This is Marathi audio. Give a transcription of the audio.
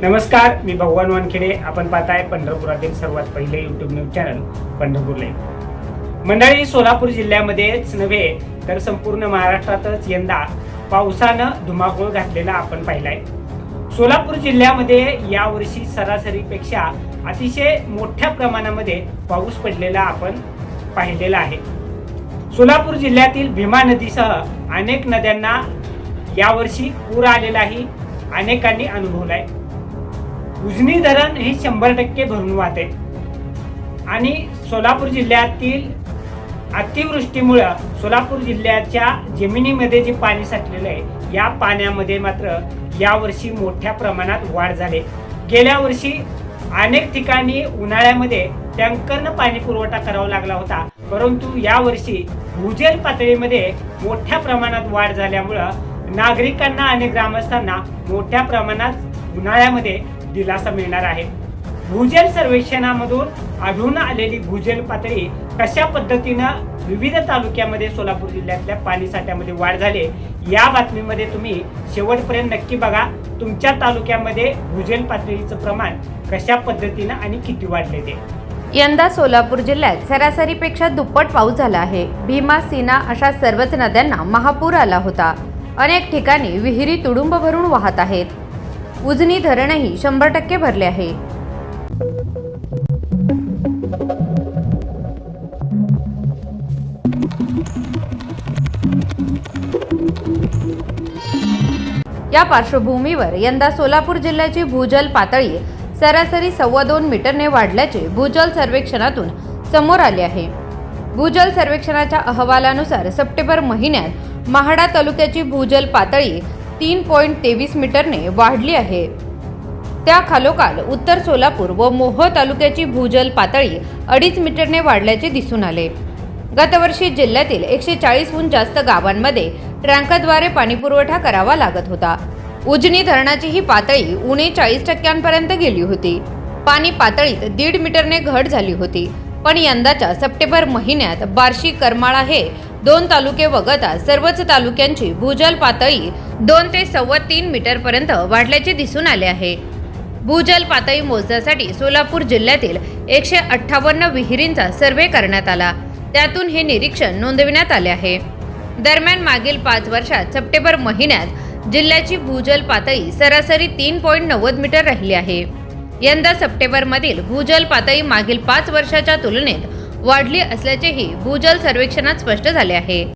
नमस्कार मी भगवान वानखेडे. आपण पाहताय पंढरपुरातील सर्वात पहिले YouTube news channel Pandharpur live मंडळी सोलापूर जिल्ह्यामध्येच नव्हे तर संपूर्ण महाराष्ट्रातच यंदा पावसानं धुमाकूळ घातलेला आपण पाहिलाय. सोलापूर जिल्ह्यामध्ये यावर्षी सरासरीपेक्षा अतिशय मोठ्या प्रमाणामध्ये पाऊस पडलेला आपण पाहिलेला आहे. सोलापूर जिल्ह्यातील भीमा नदीसह अनेक नद्यांना यावर्षी पूर आलेलाही अनेकांनी अनुभवलाय. उजनी धरण हे शंभर टक्के भरून वाहते. आणि सोलापूर जिल्ह्यातील अतिवृष्टीमुळं सोलापूर जिल्ह्याच्या जमिनीमध्ये जे पाणी साठलेलं आहे या पाण्यामध्ये मात्र यावर्षी मोठ्या प्रमाणात वाढ झाली. गेल्या वर्षी अनेक ठिकाणी उन्हाळ्यामध्ये टँकरनं पाणी पुरवठा करावा लागला होता परंतु यावर्षी भूजल पातळीमध्ये मोठ्या प्रमाणात वाढ झाल्यामुळं नागरिकांना आणि ग्रामस्थांना मोठ्या प्रमाणात उन्हाळ्यामध्ये दिलासा मिळणार आहे. भूजल सर्वेक्षणामधून आढळून आलेली भूजल पातळी कशा पद्धतीनं विविध तालुक्यामध्ये सोलापूर जिल्ह्यातल्या पाणी साठ्यामध्ये वाढ झाली या बातमीमध्ये तुम्ही शेवटपर्यंत नक्की बघा. तुमच्या तालुक्यामध्ये भूजल पातळीचं प्रमाण कशा पद्धतीनं आणि किती वाढले ते. यंदा सोलापूर जिल्ह्यात सरासरीपेक्षा दुप्पट पाऊस झाला आहे. भीमा सीना अशा सर्वच नद्यांना महापूर आला होता. अनेक ठिकाणी विहिरी तुडुंब भरून वाहत आहेत. उजनी धरणही शंभर टक्के भरले आहे. या पार्श्वभूमीवर यंदा सोलापूर जिल्ह्याची भूजल पातळी सरासरी सव्वा दोन मीटरने वाढल्याचे भूजल सर्वेक्षणातून समोर आले आहे. भूजल सर्वेक्षणाच्या अहवालानुसार सप्टेंबर महिन्यात महाडा तालुक्याची भूजल पातळी तीन पॉईंट तेवीस मीटरने वाढली आहे. त्या खालोखाल उत्तर सोलापूर व मोह तालुक्याची भूजल पातळी अडीच मीटरने वाढल्याचे दिसून आले. गतवर्षी जिल्ह्यातील एकशे चाळीसहून जास्त गावांमध्ये ट्रँकद्वारे पाणीपुरवठा करावा लागत होता. उजनी धरणाची ही पातळी उणे चाळीस टक्क्यांपर्यंत गेली होती. पाणी पातळीत दीड मीटरने घट झाली होती. पण यंदाच्या सप्टेंबर महिन्यात बार्शी करमाळा हे दोन तालुके वगळता सर्वच तालुक्यांची भूजल पातळी दोन ते सव्वा तीन मीटरपर्यंत वाढल्याचे दिसून आले आहे. भूजल पातळी मोजण्यासाठी सोलापूर जिल्ह्यातील एकशे अठ्ठावन्न विहिरींचा सर्व्हे करण्यात आला. त्यातून हे निरीक्षण नोंदविण्यात आले आहे. दरम्यान मागील पाच वर्षात सप्टेंबर महिन्यात जिल्ह्याची भूजल पातळी सरासरी तीन पॉईंट नव्वद मीटर राहिली आहे. यंदा सप्टेंबरमधील भूजल पातळी मागील पाच वर्षाच्या तुलनेत वाढली असल्याचेही भूजल सर्वेक्षणात स्पष्ट झाले आहे.